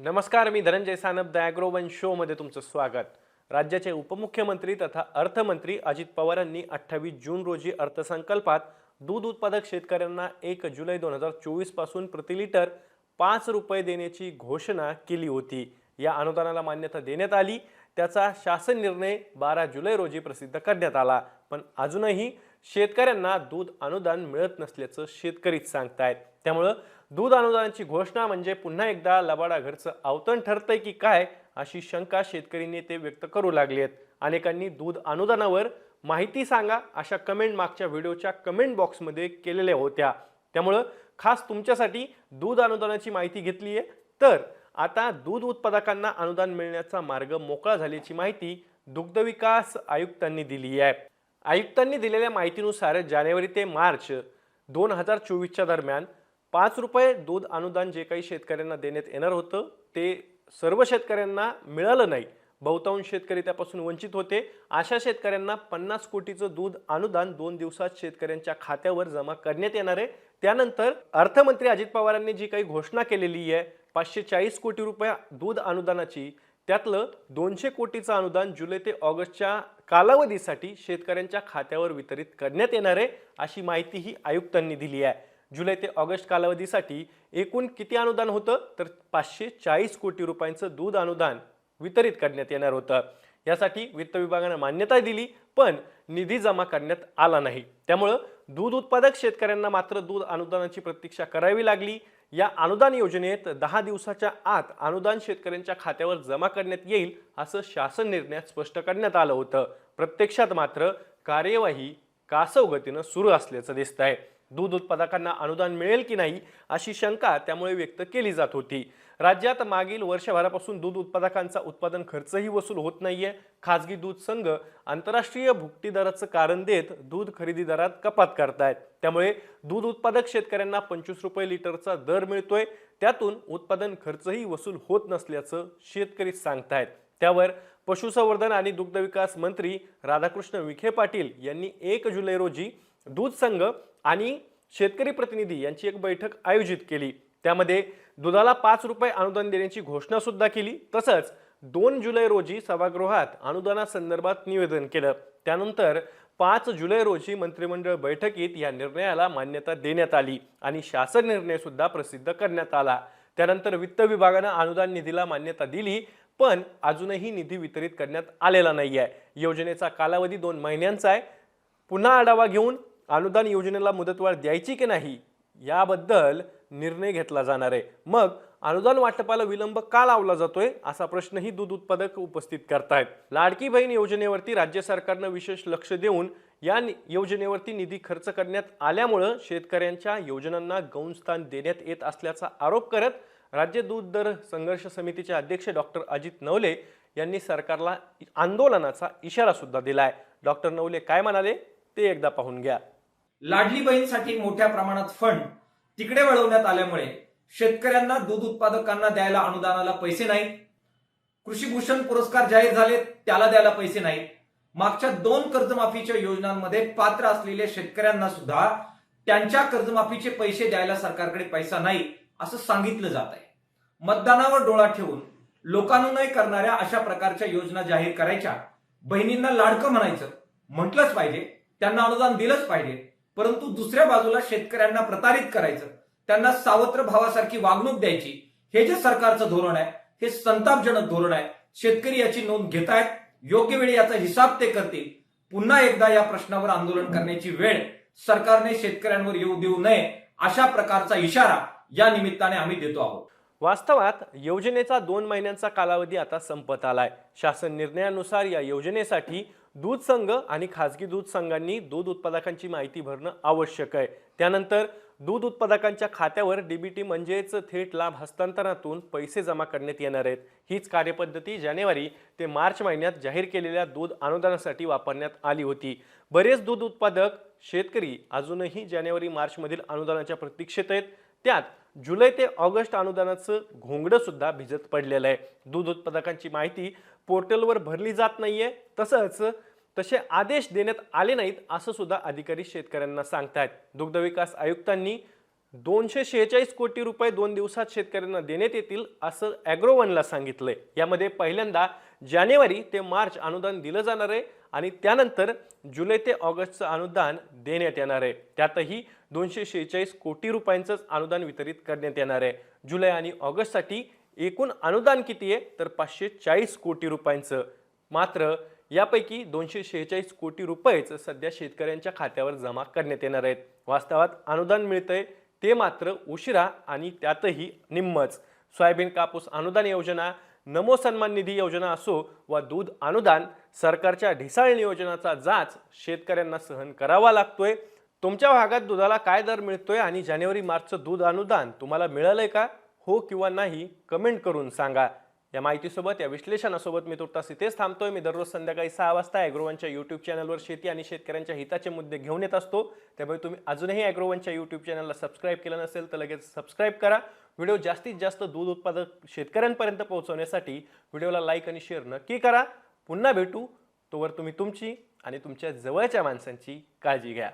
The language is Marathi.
नमस्कार मी धनंजय सानप द ॲग्रोवन शोमध्ये तुमचं स्वागत. राज्याचे उपमुख्यमंत्री तथा अर्थमंत्री अजित पवार यांनी अठ्ठावीस जून रोजी अर्थसंकल्पात दूध उत्पादक शेतकऱ्यांना एक जुलै दोन हजार चोवीसपासून प्रति लिटर पाच रुपये देण्याची घोषणा केली होती. या अनुदानाला मान्यता देण्यात आली. त्याचा शासन निर्णय बारा जुलै रोजी प्रसिद्ध करण्यात आला. पण अजूनही शेतकऱ्यांना दूध अनुदान मिळत नसल्याचं शेतकरीच सांगतायत. त्यामुळं दूध अनुदानाची घोषणा म्हणजे पुन्हा एकदा लबाडा घरचं अवतरण ठरतंय की काय अशी शंका शेतकरी नेते व्यक्त करू लागले आहेत. अनेकांनी दूध अनुदानावर माहिती सांगा अशा कमेंट मागच्या व्हिडिओच्या कमेंट बॉक्समध्ये केलेल्या होत्या. त्यामुळं खास तुमच्यासाठी दूध अनुदानाची माहिती घेतली आहे तर आता दूध उत्पादकांना अनुदान मिळण्याचा मार्ग मोकळा झाल्याची माहिती दुग्धविकास आयुक्तांनी दिली आहे आयुक्तांनी दिलेल्या माहितीनुसार जानेवारी ते मार्च दोन हजार चोवीसच्या दरम्यान पाच रुपये दूध अनुदान जे काही शेतकऱ्यांना देण्यात येणार होतं ते सर्व शेतकऱ्यांना मिळालं नाही. बहुतांश शेतकरी त्यापासून वंचित होते. अशा शेतकऱ्यांना पन्नास कोटीचं दूध अनुदान दोन दिवसात शेतकऱ्यांच्या खात्यावर जमा करण्यात येणार आहे. त्यानंतर अर्थमंत्री अजित पवारांनी जी काही घोषणा केलेली आहे पाचशे चाळीस कोटी रुपये दूध अनुदानाची त्यातलं दोनशे कोटीचं अनुदान जुलै ते ऑगस्टच्या कालावधीसाठी शेतकऱ्यांच्या खात्यावर वितरित करण्यात येणार आहे अशी माहिती ही आयुक्तांनी दिली आहे. जुलै ते ऑगस्ट कालावधीसाठी एकूण किती अनुदान होतं? तर पाचशे चाळीस कोटी रुपयांचं दूध अनुदान वितरित करण्यात येणार होतं. यासाठी वित्त विभागानं मान्यता दिली पण निधी जमा करण्यात आला नाही. त्यामुळं दूध उत्पादक शेतकऱ्यांना मात्र दूध अनुदानाची प्रतीक्षा करावी लागली. या अनुदान योजनेत दहा दिवसाच्या आत अनुदान शेतकऱ्यांच्या खात्यावर जमा करण्यात येईल असं शासन निर्णयात स्पष्ट करण्यात आलं होतं. प्रत्यक्षात मात्र कार्यवाही कासव गतीनं सुरू असल्याचं दिसत आहे दूध उत्पादकांना अनुदान मिळेल की नाही अशी शंका त्यामुळे व्यक्त केली जात होती. राज्यात मागील वर्षभरापासून दूध उत्पादकांचा उत्पादन खर्चही वसूल होत नाहीये. खाजगी दूध संघ आंतरराष्ट्रीय भुकटी दराचं कारण देत दूध खरेदी दरात कपात करतायत. त्यामुळे दूध उत्पादक शेतकऱ्यांना पंचवीस रुपये लिटरचा दर मिळतोय. त्यातून उत्पादन खर्चही वसूल होत नसल्याचं शेतकरी सांगतायत. त्यावर पशुसंवर्धन आणि दुग्धविकास मंत्री राधाकृष्ण विखे पाटील यांनी एक जुलै रोजी दूध संघ आणि शेतकरी प्रतिनिधी यांची एक बैठक आयोजित केली. त्यामध्ये दुधाला पाच रुपये अनुदान देण्याची घोषणा सुद्धा केली. तसंच दोन जुलै रोजी सभागृहात अनुदानासंदर्भात निवेदन केलं. त्यानंतर पाच जुलै रोजी मंत्रिमंडळ बैठकीत या निर्णयाला मान्यता देण्यात आली आणि शासन निर्णय सुद्धा प्रसिद्ध करण्यात आला. त्यानंतर वित्त विभागानं अनुदान निधीला मान्यता दिली पण अजूनही निधी वितरित करण्यात आलेला नाही आहे योजनेचा कालावधी दोन महिन्यांचा आहे. पुन्हा आढावा घेऊन अनुदान योजनेला मुदतवाढ द्यायची की नाही याबद्दल निर्णय घेतला जाणार आहे. मग अनुदान वाटपाला विलंब का लावला जातोय असा प्रश्नही दूध उत्पादक उपस्थित करतायत. लाडकी बहीण योजनेवरती राज्य सरकारनं विशेष लक्ष देऊन या योजनेवरती निधी खर्च करण्यात आल्यामुळं शेतकऱ्यांच्या योजनांना गौणस्थान देण्यात येत असल्याचा आरोप करत राज्य दूध दर संघर्ष समितीचे अध्यक्ष डॉक्टर अजित नवले यांनी सरकारला आंदोलनाचा इशारा सुद्धा दिलाय. डॉक्टर नवले काय म्हणाले ते एकदा पाहून घ्या. लाडली बहीणसाठी मोठ्या प्रमाणात फंड तिकडे वळवण्यात आल्यामुळे शेतकऱ्यांना दूध उत्पादकांना द्यायला अनुदानाला पैसे नाहीत. कृषी भूषण पुरस्कार जाहीर झाले त्याला द्यायला पैसे नाहीत. मागच्या दोन कर्जमाफीच्या योजनांमध्ये पात्र असलेल्या शेतकऱ्यांना सुद्धा त्यांच्या कर्जमाफीचे पैसे द्यायला सरकारकडे पैसा नाही असं सांगितलं जात आहे. मतदानावर डोळा ठेवून लोकानुनय करणाऱ्या अशा प्रकारच्या योजना जाहीर करायच्या बहिणींना लाडकं म्हणायचं म्हटलंच पाहिजे त्यांना अनुदान दिलंच पाहिजे परंतु दुसऱ्या बाजूला शेतकऱ्यांना प्रतारित करायचं त्यांना सावत्र भावासारखी वागणूक द्यायची हे जे सरकारचं धोरण आहे हे संतापजनक धोरण आहे. शेतकरी याची नोंद घेत आहेत योग्य वेळी याचा हिसाब ते करतील. पुन्हा एकदा या प्रश्नावर आंदोलन करण्याची वेळ सरकारने शेतकऱ्यांवर येऊ देऊ नये अशा प्रकारचा इशारा या निमित्ताने आम्ही देतो आहोत. वास्तवात योजनेचा दोन महिन्यांचा कालावधी आता संपत आलाय. शासन निर्णयानुसार या योजनेसाठी दूध संघ आणि खाजगी दूध संघांनी दूध उत्पादकांची माहिती भरणं आवश्यक आहे. त्यानंतर दूध उत्पादकांच्या खात्यावर डीबीटी म्हणजेच थेट लाभ हस्तांतरणातून पैसे जमा करण्यात येणार आहेत. हीच कार्यपद्धती जानेवारी ते मार्च महिन्यात जाहीर केलेल्या दूध अनुदानासाठी वापरण्यात आली होती. बरेच दूध उत्पादक शेतकरी अजूनही जानेवारी मार्चमधील अनुदानाच्या प्रतीक्षेत आहेत. त्यात जुलै ते ऑगस्ट अनुदानाचं घोंगडं सुद्धा भिजत पडलेलं आहे. दूध उत्पादकांची माहिती पोर्टलवर भरली जात नाहीये. तसंच तसे आदेश देण्यात आले नाहीत असं सुद्धा अधिकारी शेतकऱ्यांना सांगतायत. दुग्धविकास आयुक्तांनी दोनशे शेहेचाळीस कोटी रुपये दोन दिवसात शेतकऱ्यांना देण्यात येतील असं ॲग्रोवनला सांगितलंय. यामध्ये पहिल्यांदा जानेवारी ते मार्च अनुदान दिलं जाणार आहे आणि त्यानंतर जुलै ते ऑगस्टचं अनुदान देण्यात येणार आहे. त्यातही दोनशे शेहेचाळीस कोटी रुपयांचंच अनुदान वितरित करण्यात येणार आहे. जुलै आणि ऑगस्टसाठी एकूण अनुदान किती आहे? तर पाचशे चाळीस कोटी रुपयांचं. मात्र यापैकी दोनशे शेहेचाळीस कोटी रुपयेच सध्या शेतकऱ्यांच्या खात्यावर जमा करण्यात येणार आहेत. वास्तवात अनुदान मिळतंय ते मात्र उशिरा आणि त्यातही निम्मच. सोयाबीन कापूस अनुदान योजना नमो सन्मान निधी योजना असो वा दूध अनुदान सरकारच्या ढिसाळ नियोजनाचा जाच शेतकऱ्यांना सहन करावा लागतोय. तुमच्या भागात दुधाला काय दर मिळतोय आणि जानेवारी मार्चचं दूध अनुदान तुम्हाला मिळालंय का? हो किंवा नाही कमेंट करून सांगा. या माहितीसोबत या विश्लेषणासोबत मी तुर्तास इथेच थांबतोय. मी दररोज संध्याकाळी सहा वाजता ॲग्रोवनच्या यूट्यूब चॅनलवर शेती आणि शेतकऱ्यांच्या हिताचे मुद्दे घेऊन येत असतो. त्यामुळे तुम्ही अजूनही ॲग्रोवनच्या यूट्यूब चॅनलला सबस्क्राईब केलं नसेल तर लगेच सबस्क्राईब करा. व्हिडिओ जास्तीत जास्त दूध उत्पादक शेतकऱ्यांपर्यंत पोहोचवण्यासाठी व्हिडिओला लाईक आणि शेअर नक्की करा. पुन्हा भेटू. तोवर तुम्ही तुमची आणि तुमच्या जवळच्या माणसांची काळजी घ्या.